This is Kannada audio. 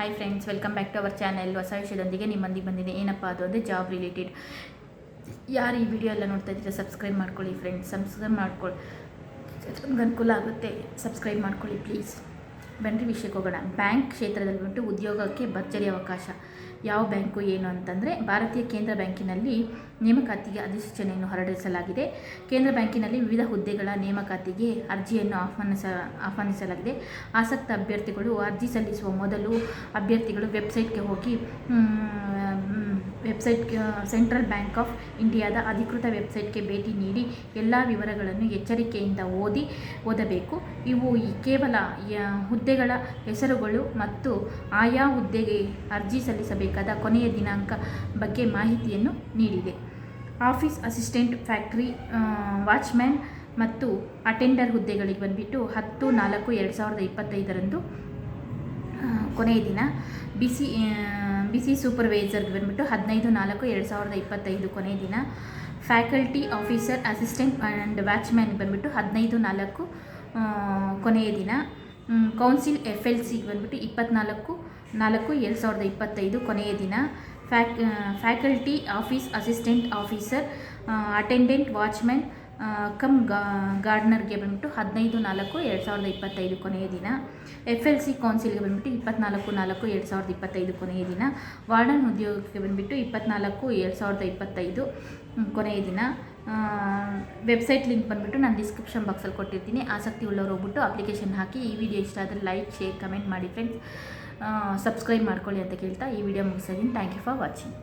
Hi friends welcome back to our channel ಹೊಸ ವಿಷಯದೊಂದಿಗೆ ನಿಮ್ಮೊಂದಿಗೆ ಬಂದಿದೆ. ಏನಪ್ಪ ಅದು? ಅಂದರೆ ಜಾಬ್ ರಿಲೇಟೆಡ್ ಯಾರು ಈ ವಿಡಿಯೋ ಎಲ್ಲ ನೋಡ್ತಾ ಇದ್ದೀರಾ ಸಬ್ಸ್ಕ್ರೈಬ್ ಮಾಡ್ಕೊಳ್ಳಿ ಫ್ರೆಂಡ್ಸ್ ಸಬ್ಸ್ಕ್ರೈಬ್ ಮಾಡ್ಕೊಳ್ಳಿ ನಮ್ಗೆ ಅನುಕೂಲ ಆಗುತ್ತೆ. ಸಬ್ಸ್ಕ್ರೈಬ್ ಮಾಡ್ಕೊಳ್ಳಿ ಪ್ಲೀಸ್ ಬನ್ರಿ ವಿಷಯಕ್ಕೆ ಹೋಗೋಣ ಬ್ಯಾಂಕ್ ಕ್ಷೇತ್ರದಲ್ಲಿ ಬಂದು ಉದ್ಯೋಗಕ್ಕೆ ಭರ್ಜರಿ ಅವಕಾಶ. ಯಾವ ಬ್ಯಾಂಕು ಏನು ಅಂತಂದರೆ, ಭಾರತೀಯ ಕೇಂದ್ರ ಬ್ಯಾಂಕಿನಲ್ಲಿ ನೇಮಕಾತಿಗೆ ಅಧಿಸೂಚನೆಯನ್ನು ಹೊರಡಿಸಲಾಗಿದೆ. ಕೇಂದ್ರ ಬ್ಯಾಂಕಿನಲ್ಲಿ ವಿವಿಧ ಹುದ್ದೆಗಳ ನೇಮಕಾತಿಗೆ ಅರ್ಜಿಯನ್ನು ಆಹ್ವಾನಿಸ, ಆಹ್ವಾನಿಸಲಾಗಿದೆ. ಆಸಕ್ತ ಅಭ್ಯರ್ಥಿಗಳು ಅರ್ಜಿ ಸಲ್ಲಿಸುವ ಮೊದಲು ಅಭ್ಯರ್ಥಿಗಳು ವೆಬ್ಸೈಟ್ಗೆ ಹೋಗಿ ವೆಬ್ಸೈಟ್ ಸೆಂಟ್ರಲ್ ಬ್ಯಾಂಕ್ ಆಫ್ ಇಂಡಿಯಾದ ಅಧಿಕೃತ ವೆಬ್ಸೈಟ್ಗೆ ಭೇಟಿ ನೀಡಿ ಎಲ್ಲ ವಿವರಗಳನ್ನು ಎಚ್ಚರಿಕೆಯಿಂದ ಓದಿ, ಓದಬೇಕು. ಇವು ಈ ಕೇವಲ ಹುದ್ದೆಗಳ ಹೆಸರುಗಳು ಮತ್ತು ಆಯಾ ಹುದ್ದೆಗೆ ಅರ್ಜಿ ಸಲ್ಲಿಸಬೇಕಾದ ಕೊನೆಯ ದಿನಾಂಕ ಬಗ್ಗೆ ಮಾಹಿತಿಯನ್ನು ನೀಡಿದೆ. ಆಫೀಸ್ ಅಸಿಸ್ಟೆಂಟ್, ಫ್ಯಾಕ್ಟ್ರಿ ವಾಚ್ಮ್ಯಾನ್ ಮತ್ತು ಅಟೆಂಡರ್ ಹುದ್ದೆಗಳಿಗೆ ಬಂದುಬಿಟ್ಟು ಹತ್ತು, ನಾಲ್ಕು, ಎರಡು ಸಾವಿರದ ಇಪ್ಪತ್ತೈದರಂದು ಕೊನೆಯ ದಿನ ಬಿಸಿ ಬಿಸಿ ಸೂಪರ್ವೈಸರ್ಗೆ ಬಂದ್ಬಿಟ್ಟು ಹದಿನೈದು ನಾಲ್ಕು ಎರಡು ಸಾವಿರದ ಇಪ್ಪತ್ತೈದು ಕೊನೆಯ ದಿನ. ಫ್ಯಾಕಲ್ಟಿ ಆಫೀಸರ್, ಅಸಿಸ್ಟೆಂಟ್ ಆ್ಯಂಡ್ ವ್ಯಾಚ್ಮ್ಯಾನ್ಗೆ ಬಂದ್ಬಿಟ್ಟು ಹದಿನೈದು ನಾಲ್ಕು ಕೊನೆಯ ದಿನ. ಕೌನ್ಸಿಲ್ ಎಫ್ ಎಲ್ ಸಿಗೆ ಬಂದುಬಿಟ್ಟು ಇಪ್ಪತ್ನಾಲ್ಕು, ನಾಲ್ಕು ಎರಡು ಸಾವಿರದ ಇಪ್ಪತ್ತೈದು ಕೊನೆಯ ದಿನ. Fac faculty office, assistant officer attendant watchman cum ಗಾರ್ಡ್ನರ್ಗೆ ಬಂದ್ಬಿಟ್ಟು ಹದಿನೈದು, ನಾಲ್ಕು, ಎರಡು ಸಾವಿರದ ಇಪ್ಪತ್ತೈದು ಕೊನೆಯ ದಿನ. ಎಫ್ ಎಲ್ ಸಿ ಕೌನ್ಸಿಲ್ಗೆ ಬಂದ್ಬಿಟ್ಟು ಇಪ್ಪತ್ನಾಲ್ಕು, ನಾಲ್ಕು, ಎರಡು ಸಾವಿರದ ಇಪ್ಪತ್ತೈದು ಕೊನೆಯ ದಿನ. ವಾರ್ಡನ್ ಉದ್ಯೋಗಕ್ಕೆ ಬಂದ್ಬಿಟ್ಟು ಇಪ್ಪತ್ನಾಲ್ಕು, ಎರಡು ಸಾವಿರದ ಇಪ್ಪತ್ತೈದು ಕೊನೆಯ ದಿನ. ವೆಬ್ಸೈಟ್ ಲಿಂಕ್ ಬಂದುಬಿಟ್ಟು ನಾನು ಡಿಸ್ಕ್ರಿಪ್ಷನ್ ಬಾಕ್ಸಲ್ಲಿ ಕೊಟ್ಟಿರ್ತೀನಿ. ಆಸಕ್ತಿ ಉಳ್ಳವರು ಹೋಗ್ಬಿಟ್ಟು ಅಪ್ಲಿಕೇಶನ್ ಹಾಕಿ ಈ ವಿಡಿಯೋ ಇಷ್ಟ ಆದರೆ ಲೈಕ್, ಶೇರ್, ಕಮೆಂಟ್ ಮಾಡಿ ಫ್ರೆಂಡ್ಸ್. ಸಬ್ಸ್ಕ್ರೈಬ್ ಮಾಡ್ಕೊಳ್ಳಿ ಅಂತ ಕೇಳ್ತಾ ಈ ವಿಡಿಯೋ ಮುಗಿಸಿದ್ದೀನಿ ಥ್ಯಾಂಕ್ ಯು ಫಾರ್ ವಾಚಿಂಗ್.